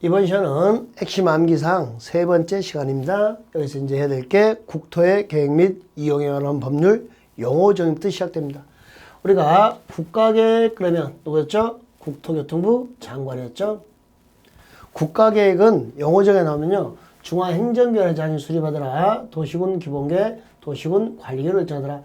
이번 시간은 핵심 암기상 세 번째 시간입니다. 여기서 이제 해야 될 게 국토의 계획 및 이용에 관한 법률 용어 정의부터 시작됩니다. 우리가 국가계획 그러면 누구였죠? 국토교통부 장관이었죠. 국가계획은 용어 정에 나오면요. 중앙행정기관장이 수립하더라. 도시군 기본계, 도시군 관리계획을 정하더라.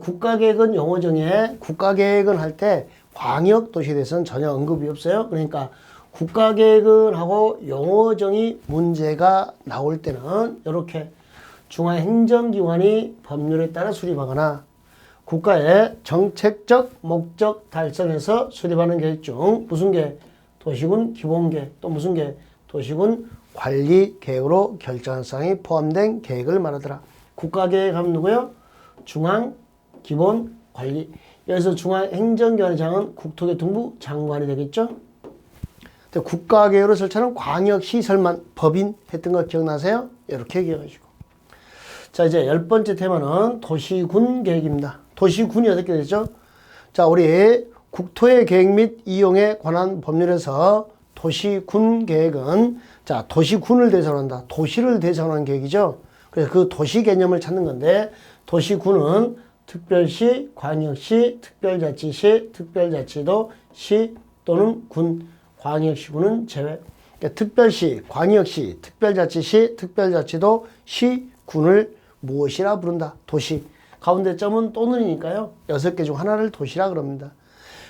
국가계획은 용어 정에 국가계획은 할때 광역도시에 대해서는 전혀 언급이 없어요. 그러니까 국가 계획을 하고 용어정의 문제가 나올 때는 이렇게 중앙행정기관이 법률에 따라 수립하거나 국가의 정책적 목적 달성에서 수립하는 계획 중 무슨 계획? 도시군 기본계획 또 무슨 계획? 도시군 관리 계획으로 결정한 사항이 포함된 계획을 말하더라. 국가 계획 하면 누구요? 중앙 기본 관리 여기서 중앙행정기관장은 국토교통부 장관이 되겠죠? 국가계획으로 설치하는 광역시 설만 법인 했던 거 기억나세요? 이렇게 기억하시고. 자, 이제 열 번째 테마는 도시군 계획입니다. 도시군이 어떻게 되죠? 자, 우리 국토의 계획 및 이용에 관한 법률에서 도시군 계획은 자, 도시군을 대상한다. 도시를 대상하는 계획이죠. 그래서 그 도시 개념을 찾는 건데 도시군은 특별시, 광역시, 특별자치시, 특별자치도, 시 또는 군, 광역시군은 제외. 그러니까 특별시, 광역시, 특별자치시, 특별자치도, 시, 군을 무엇이라 부른다? 도시. 가운데 점은 또는이니까요. 여섯 개 중 하나를 도시라 그럽니다.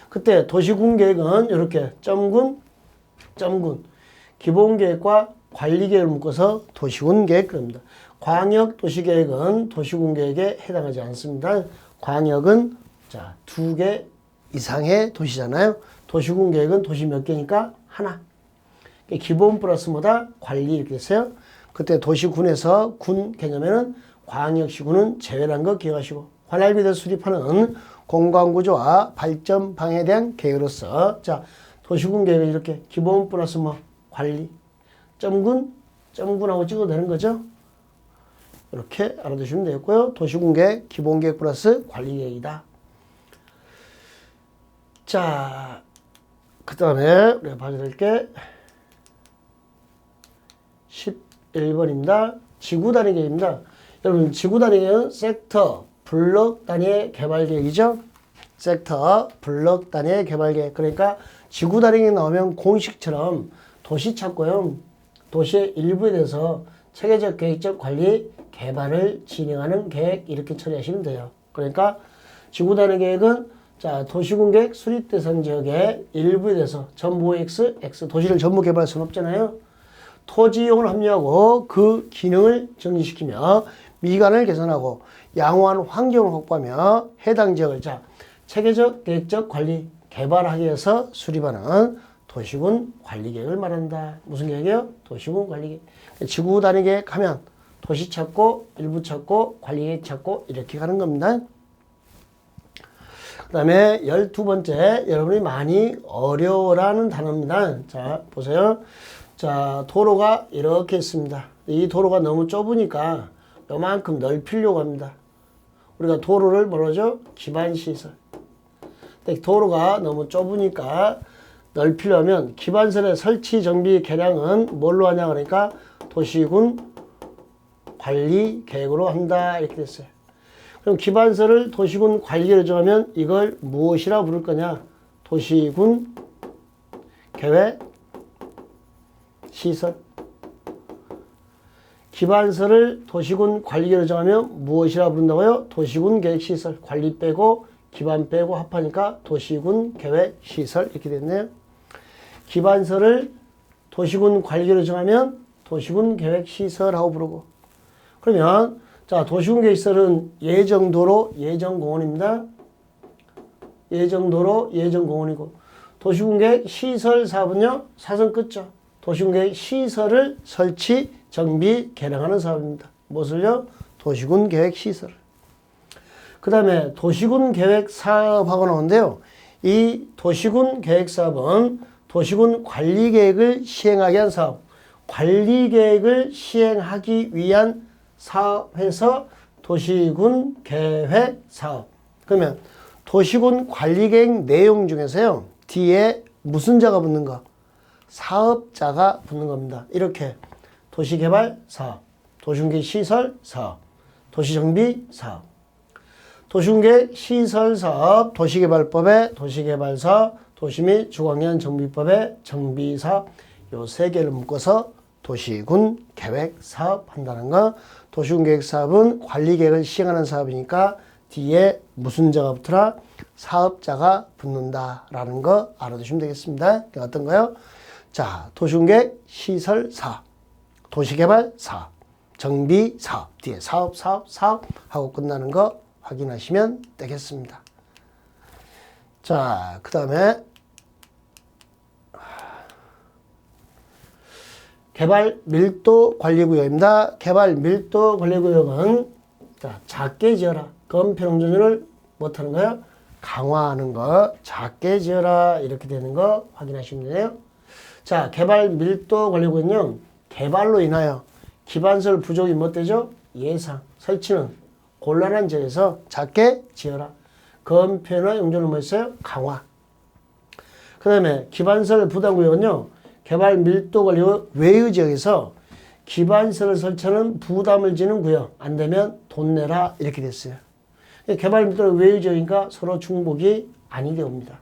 그때 도시군 계획은 이렇게 점군, 점군, 기본 계획과 관리 계획을 묶어서 도시군 계획 그럽니다. 광역 도시 계획은 도시군 계획에 해당하지 않습니다. 광역은 자, 두 개 이상의 도시잖아요. 도시군 계획은 도시 몇 개니까 하나. 기본 플러스 뭐다? 관리 이렇게 됐어요. 그때 도시군에서 군 개념에는 광역시군은 제외란 거 기억하시고 관할비를 수립하는 공간구조와 발전 방에 대한 계획으로서 자 도시군 계획은 이렇게 기본 플러스 뭐 관리 점군 점군하고 찍어도 되는 거죠. 이렇게 알아두시면 되겠고요. 도시군 계획, 기본 계획 플러스 관리 계획이다. 자, 그 다음에 우리가 봐야 될 게 11번입니다. 지구 단위 계획입니다. 여러분, 지구 단위 계획은 섹터, 블록 단위의 개발 계획이죠. 섹터, 블록 단위의 개발 계획. 그러니까 지구 단위 계획 나오면 공식처럼 도시 찾고요. 도시의 일부에 대해서 체계적 계획적 관리 개발을 진행하는 계획 이렇게 처리하시면 돼요. 그러니까 지구 단위 계획은 자 도시군 계획 수립 대상 지역의 일부에 대해서 전부 X, X 도시를 전부 개발할 수는 없잖아요. 토지 이용을 합리하고 그 기능을 정리시키며 미관을 개선하고 양호한 환경을 확보하며 해당 지역을 자 체계적 계획적 관리 개발하기 위해서 수립하는 도시군 관리 계획을 말한다. 무슨 계획이요? 도시군 관리 계획. 지구 단위 계획 하면 도시 찾고 일부 찾고 관리 계획 찾고 이렇게 가는 겁니다. 그 다음에 열두 번째 여러분이 많이 어려워라는 단어입니다. 자 보세요. 자 도로가 이렇게 있습니다. 이 도로가 너무 좁으니까 요만큼 넓히려고 합니다. 우리가 도로를 뭐라죠? 기반시설. 도로가 너무 좁으니까 넓히려면 기반설의 설치 정비 개량은 뭘로 하냐 그러니까 도시군 관리 계획으로 한다 이렇게 됐어요. 그럼 기반설을 도시군 관리계획으로 정하면 이걸 무엇이라 부를 거냐? 도시군 계획 시설. 기반설을 도시군 관리계획으로 정하면 무엇이라 부른다고요? 도시군 계획 시설. 관리 빼고 기반 빼고 합하니까 도시군 계획 시설 이렇게 됐네요. 기반설을 도시군 관리계획으로 정하면 도시군 계획 시설하고 부르고 그러면 자 도시군 계획 시설은 예정도로 예정공원입니다. 예정도로 예정공원이고 도시군 계획 시설 사업은요 사선 끝죠. 도시군 계획 시설을 설치 정비 개량하는 사업입니다. 무엇을요? 도시군 계획 시설. 그 다음에 도시군 계획 사업하고 나오는데요. 이 도시군 계획 사업은 도시군 관리 계획을 시행하기 위한 사업, 관리 계획을 시행하기 위한 사업에서 도시군 계획 사업. 그러면 도시군 관리 계획 내용 중에서요. 뒤에 무슨 자가 붙는 거? 사업자가 붙는 겁니다. 이렇게 도시개발 사업, 도시공개 시설 사업, 도시정비 사업, 도시공개 시설 사업, 도시개발법의 도시개발 사업, 도시 및 주거환경 정비법의 정비 사업 요세 개를 묶어서 도시군 계획 사업 한다는 거. 도시군 계획 사업은 관리 계획을 시행하는 사업이니까 뒤에 무슨 자가 붙더라? 사업자가 붙는다라는 거 알아두시면 되겠습니다. 그게 어떤 거요? 자, 도시군 계획 시설 사업, 도시개발 사업, 정비 사업 뒤에 사업 사업 사업 하고 끝나는 거 확인하시면 되겠습니다. 자, 그 다음에 개발 밀도 관리구역입니다. 개발 밀도 관리구역은 자, 작게 지어라. 건평준을 못하는 거요. 강화하는 거. 작게 지어라. 이렇게 되는 거 확인하시면 돼요. 자, 개발 밀도 관리구역은요. 개발로 인하여 기반설 부족이 못 되죠? 예상. 설치는 곤란한 지역에서 작게 지어라. 건편의 용도는 뭐였어요? 강화. 그 다음에 기반설 부담구역은요. 개발 밀도 관리 외의 지역에서 기반설을 설치하는 부담을 지는 구역. 안 되면 돈 내라. 이렇게 됐어요. 개발 밀도 외의 지역이니까 서로 중복이 아니게 옵니다.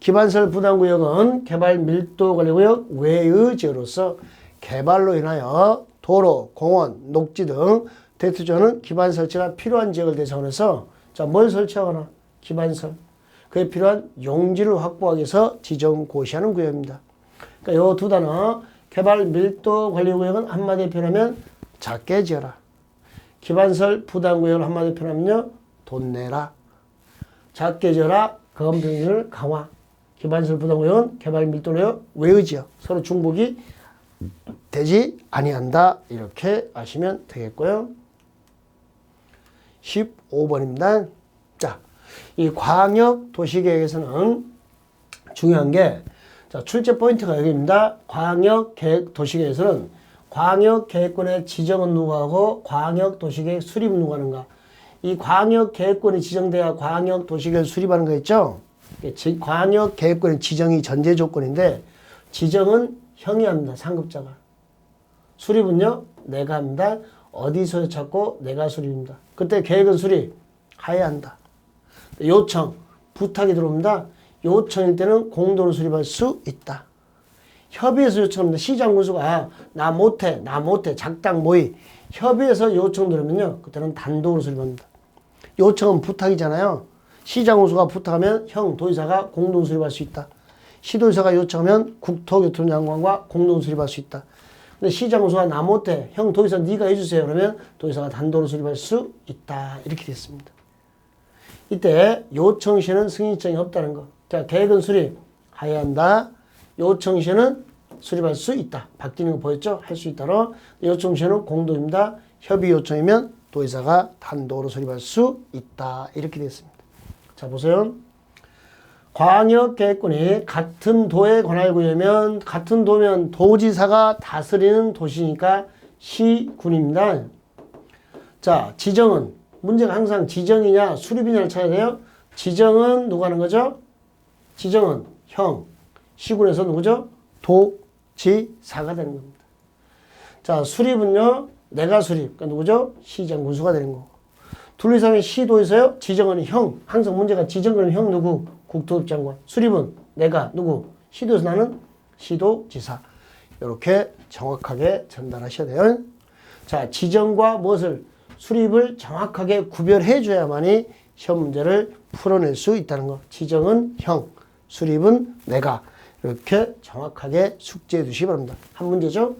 기반설 부담 구역은 개발 밀도 관리 구역 외의 지역으로서 개발로 인하여 도로, 공원, 녹지 등 대투조는 기반 설치가 필요한 지역을 대상으로 자, 뭘 설치하거나 기반설. 그에 필요한 용지를 확보하기 위해서 지정 고시하는 구역입니다. 그러니까 요두 단어 개발 밀도 관리 구역은 한마디로 표현하면 작게 지어라. 기반설 부담 구역을 한마디로 표현하면요. 돈 내라. 작게 지어라. 거금 평균을 강화. 기반설 부담 구역은 개발 밀도로 외의 지역. 서로 중복이 되지 아니한다. 이렇게 아시면 되겠고요. 15번입니다. 자, 이 광역 도시계획에서는 중요한 게 자, 출제 포인트가 여기입니다. 광역 계획 도시계획에서는 광역 계획권의 지정은 누가 하고 광역 도시계획 수립은 누가 하는가? 이 광역 계획권이 지정돼야 광역 도시계획 수립하는 거 있죠? 지- 광역 계획권의 지정이 전제 조건인데 지정은 형이 합니다. 상급자가. 수립은요, 내가 합니다. 어디서 찾고 내가 수립입니다. 그때 계획은 수립 해야 한다. 요청, 부탁이 들어옵니다. 요청일 때는 공도로 수립할 수 있다. 협의해서 요청합니다. 시장 군수가 아, 나 못해, 나 못해, 작당 모의. 협의해서 요청 들으면요, 그때는 단독으로 수립합니다. 요청은 부탁이잖아요. 시장 군수가 부탁하면 형 도의사가 공동 수립할 수 있다. 시도의사가 요청하면 국토교통장관과 공동 수립할 수 있다. 근데 시장 군수가 나 못해, 형 도의사 네가 해주세요. 그러면 도의사가 단독으로 수립할 수 있다. 이렇게 됐습니다. 이때 요청 시에는 승인증이 없다는 거. 자, 계획은 수립 해야 한다. 요청 시에는 수립할 수 있다. 바뀌는 거 보였죠? 할 수 있다로. 요청 시에는 공도입니다. 협의 요청이면 도의사가 단독으로 수립할 수 있다. 이렇게 됐습니다. 자, 보세요. 광역 계획권이 같은 도에 관할 구역이면 같은 도면 도지사가 다스리는 도시니까 시군입니다. 자, 지정은 문제가 항상 지정이냐 수립이냐를 찾아야 돼요. 지정은 누가 하는 거죠? 지정은 형, 시군에서 누구죠? 도 지 사가 되는 겁니다. 자, 수립은요. 내가 수립. 그러니까 누구죠? 시장 군수가 되는 거고. 둘 이상의 시도에서요. 지정은 형. 항상 문제가 지정은 형 누구? 국토장관. 수립은 내가 누구? 시도에서 나는 시도 지사. 이렇게 정확하게 전달하셔야 돼요. 자, 지정과 무엇을 수립을 정확하게 구별해 줘야만이 시험 문제를 풀어낼 수 있다는 거. 지정은 형, 수립은 내가. 이렇게 정확하게 숙지해 두시기 바랍니다. 한 문제죠?